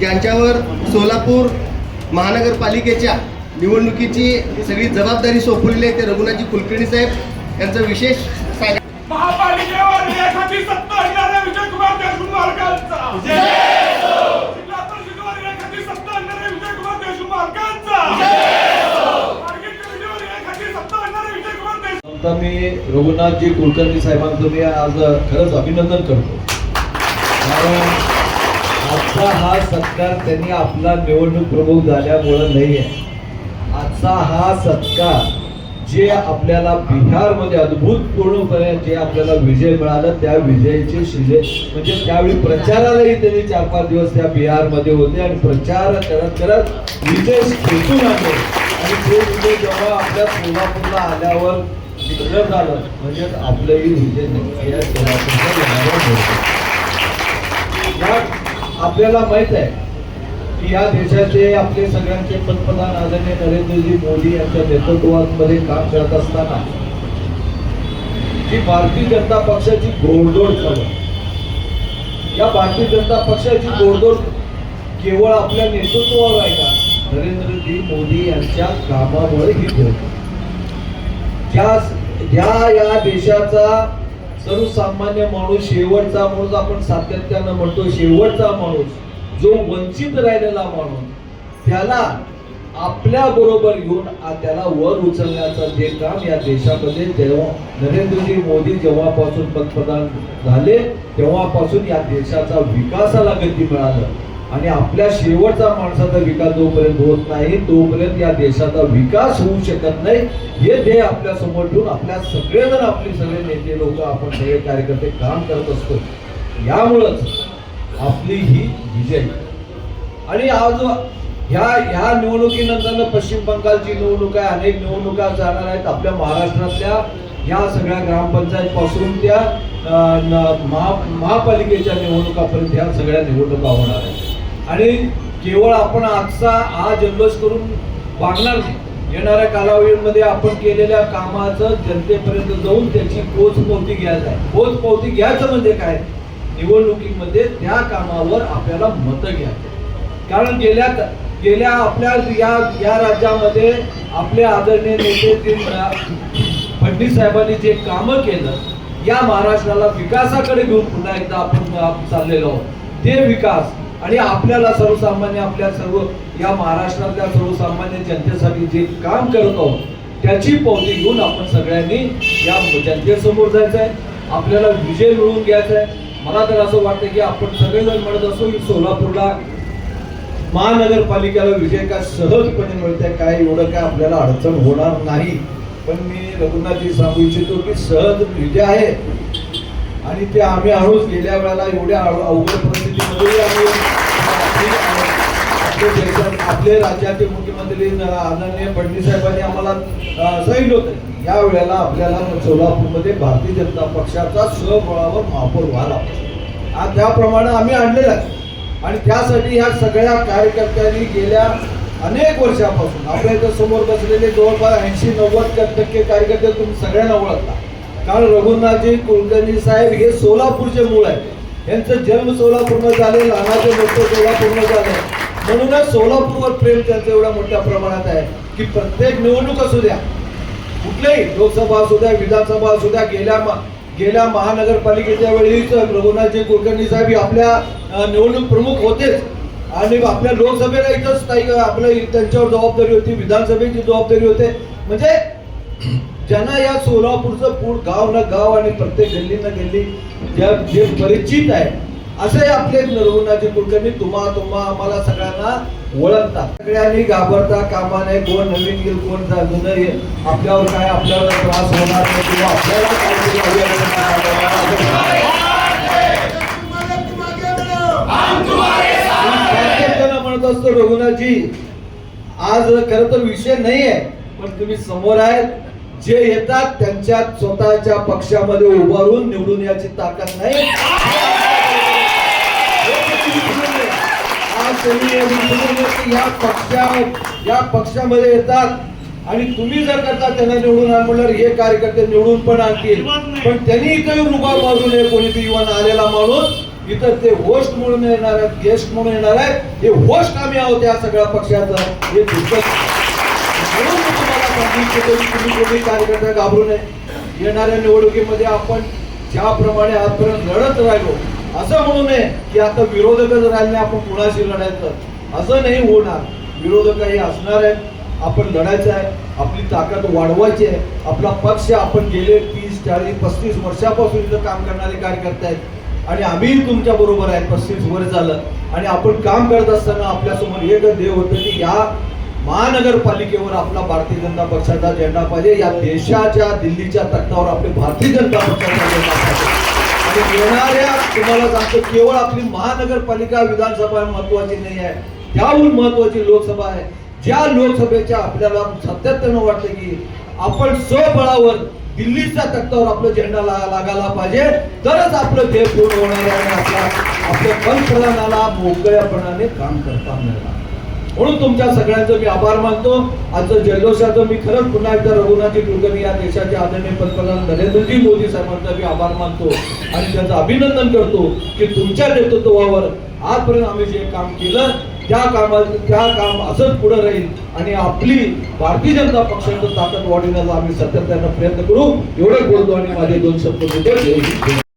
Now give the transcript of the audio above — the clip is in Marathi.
ज्यांच्यावर सोलापूर महानगरपालिकेच्या निवडणुकीची सगळी जबाबदारी सोपवलेली आहे ते रघुनाथजी कुलकर्णी साहेब यांचं विशेष मी रघुनाथजी कुलकर्णी साहेबांचं मी आज खरंच अभिनंदन करतो. कारण आजचा हा सत्कार त्यांनी आपला निवडणूक प्रमुख झाल्यामुळं नाही आहे. आजचा हा सत्कार जे आपल्याला बिहारमध्ये अद्भुत पूर्णपणे जे आपल्याला विजय मिळाला त्या विजयाचे शिले म्हणजे त्यावेळी प्रचारालाही त्यांनी चार पाच दिवस त्या बिहारमध्ये होते आणि प्रचार करत करत विजय खेचून आले आणि तो विजय जेव्हा आपल्या सोलापूरला आल्यावर झालं म्हणजे आपलंही विजय नक्की या सोलापूरच्या येणारच होतं. यात आपल्याला माहीत आहे की या देशाचे आपले सगळ्यांचे पंतप्रधान आदरणीय नरेंद्रजी मोदी यांच्या नेतृत्वामध्ये काम करत असताना जी भारतीय जनता पक्षाची गोडदोड चालू या भारतीय जनता पक्षाची गोडदोड केवळ आपल्या नेतृत्वावर आहे का? नरेंद्रजी मोदी यांच्या कामामुळे ही ज्या या देशाचा सर्वसामान्य माणूस शेवटचा माणूस आपण सातत्यानं म्हणतो शेवटचा माणूस जो वंचित राहिलेला माणूस त्याला आपल्या बरोबर घेऊन त्याला वर उचलण्याचं जे काम या देशामध्ये जेव्हा नरेंद्रजी मोदी जेव्हापासून पंतप्रधान झाले तेव्हापासून या देशाचा विकासाला गती मिळालं. आणि आपल्या शेवटचा माणसाचा विकास जोपर्यंत होत नाही तोपर्यंत या देशाचा विकास होऊ शकत नाही. हे ध्येय आपल्यासमोर ठेवून आपल्या सगळेजण आपले सगळे नेते लोक आपण सगळे कार्यकर्ते काम करत असतो. यामुळंच आपली ही विजय. आणि आज ह्या ह्या निवडणुकीनंतर पश्चिम बंगालची निवडणूक आहे अनेक निवडणुका जाणार आहेत. आपल्या महाराष्ट्रातल्या या सगळ्या ग्रामपंचायत पासून त्या न- महा महापालिकेच्या निवडणुकापर्यंत ह्या सगळ्या निवडणुका होणार आहेत. आणि केवळ आपण आजचा हा जल्लोष करून वागणार नाही. येणाऱ्या कालावधीमध्ये आपण केलेल्या कामाचं जनतेपर्यंत जाऊन त्याची पोचपावती घ्यायचं आहे पोचपावती घ्यायचं म्हणजे काय? निवडणुकीमध्ये त्या कामावर आपल्याला मतं घ्यायचं. कारण गेल्या गेल्या आपल्या या या राज्यामध्ये आपले आदरणीय नेते जे फडणवीस साहेबांनी जे कामं केलं या महाराष्ट्राला विकासाकडे घेऊन पुन्हा एकदा आपण चाललेलो आहोत. ते विकास आणि आपल्याला सर्वसामान्य आपल्या सर्व या महाराष्ट्रातल्या सर्वसामान्य जनतेसाठी जे काम करत आहोत त्याची पावती घेऊन आपण सगळ्यांनी या जनतेसमोर जायचं आहे आपल्याला विजय मिळवून घ्यायचा आहे मला तर असं वाटतं की आपण सगळेजण म्हणत असो की सोलापूरला महानगरपालिकेला विजय काय सहजपणे मिळते काय एवढं काय आपल्याला अडचण होणार नाही. पण मी रघुनाथजी सांगू इच्छितो की सहज विजय आहे. आणि ते आम्ही आणूच गेल्या वेळेला एवढ्या अवघड परिस्थितीमध्ये आम्ही आपले आपले राज्याचे मुख्यमंत्री आदरणीय फडणवीस साहेबांनी आम्हाला अं, सांगितलं होतं. या वेळेला आपल्याला सोलापूरमध्ये भारतीय जनता पक्षाचा सहबळावर महापौर व्हायला आज त्याप्रमाणे आम्ही आणलेला आहे. आणि त्यासाठी ह्या सगळ्या कार्यकर्त्यांनी गेल्या अनेक वर्षापासून आपल्या इथं समोर बसलेले जवळपास ऐंशी नव्वद टक्के कार्यकर्ते तुम्ही सगळ्यांना ओळखता. कारण रघुनाथजी कुलकर्णी साहेब हे सोलापूरचे मूळ आहे यांचं जन्म सोलापूरनं झाले लहानाचे मोठं सोलापूरनं झाले. म्हणूनच सोलापूरवर प्रेम त्यांचं एवढ्या मोठ्या प्रमाणात आहे की प्रत्येक निवडणूक असू द्या कुठलेही लोकसभा असू द्या विधानसभा असू द्या गेल्या मा- गेल्या महानगरपालिकेच्या वेळीच रघुनाथजी कुलकर्णी साहेब आपल्या निवडणूक प्रमुख होतेच. आणि आपल्या लोकसभेला इथंच काही आपल्या त्यांच्यावर जबाबदारी होती विधानसभेची जबाबदारी होते. म्हणजे ज्यांना या सोलापूरचं पूर गाव न गाव आणि प्रत्येक गल्ली न गल्ली ज्या जे परिचित आहे असे आपले रघुनाथजी कुलकर्णी तुम्हा तुम्हा आम्हाला सगळ्यांना ओळखतात. सगळ्यांनी घाबरता कामा नाही कोण नवीन येईल कोण जाणून येईल. आपल्यावर काय आपल्याला त्रास होणार नाही किंवा आपल्याला काय म्हणत असतो रघुनाथजी आज खर तर विषय नाही आहे पण तुम्ही समोर आहेत. जे येतात त्यांच्या स्वतःच्या पक्षामध्ये उभारून निवडून याची ताकद नाही. या पक्षा या पक्षामध्ये येतात. आणि तुम्ही जर करता त्यांना निवडून आण म्हणल्यावर हे कार्यकर्ते निवडून पण आणतील. पण त्यांनी इथे येऊन उभा बाजू नये कोणी बी आलेला माणूस इथं ते होस्ट म्हणून येणार आहेत गेस्ट म्हणून येणार आहेत. हे होस्ट आम्ही आहोत या सगळ्या पक्षाचं. हे पुस्तक म्हणून मी तुम्हाला सांगितलं की तुम्ही कोणी कार्यकर्ता घाबरू नये येणाऱ्या निवडणुकीमध्ये आपण ज्याप्रमाणे आजपर्यंत लढत राहिलो असं म्हणू नये की आता विरोधकच राहिले आपण कुणाशी लढायचं असं नाही होणार विरोधक हे असणार आहेत आपण लढायचं आहे आपली ताकद वाढवायची आहे आपला पक्ष आपण गेले तीस चाळीस पस्तीस वर्षापासून इथं काम करणारे कार्यकर्ते आहेत आणि आम्हीही तुमच्या बरोबर आहे पस्तीस वर्ष झालं. आणि आपण काम करत असताना आपल्यासमोर एक देव होतं की या महानगरपालिकेवर आपला भारतीय जनता पक्षाचा झेंडा पाहिजे. या देशाच्या दिल्लीच्या तख्तावर आपली भारतीय जनता पक्षाचा झेंडा पाहिजे. आणि येणाऱ्या तुम्हाला सांगतो केवळ आपली महानगरपालिका विधानसभा महत्वाची नाही आहे. त्याहून महत्वाची लोकसभा आहे. ज्या लोकसभेच्या आपल्याला सातत्यानं वाटतं की आपण स्वबळावर दिल्लीच्या तख्तावर आपला झेंडा ला- लागायला पाहिजे. तरच आपलं ध्येय पूर्ण होणार आहे आणि आपला आपल्या पंतप्रधानाला मोकळ्यापणाने काम करता मिळणार. म्हणून तुमच्या सगळ्यांचं मी आभार मानतो. आजचं जल्लोषाचं मी खरंच पुन्हा एकदा रघुनाथजी कुलकर्णी या देशाचे आदरणीय पंतप्रधान नरेंद्रजी मोदी साहेबांचा मी आभार मानतो. आणि त्यांचं अभिनंदन करतो की तुमच्या नेतृत्वावर आजपर्यंत आम्ही जे काम केलं त्या कामात त्या काम असंच पुढे राहील. आणि आपली भारतीय जनता पक्षाचं ताकद वाढविण्याचा आम्ही सातत्यानं प्रयत्न करू. एवढं बोलतो आणि माझे दोन शब्द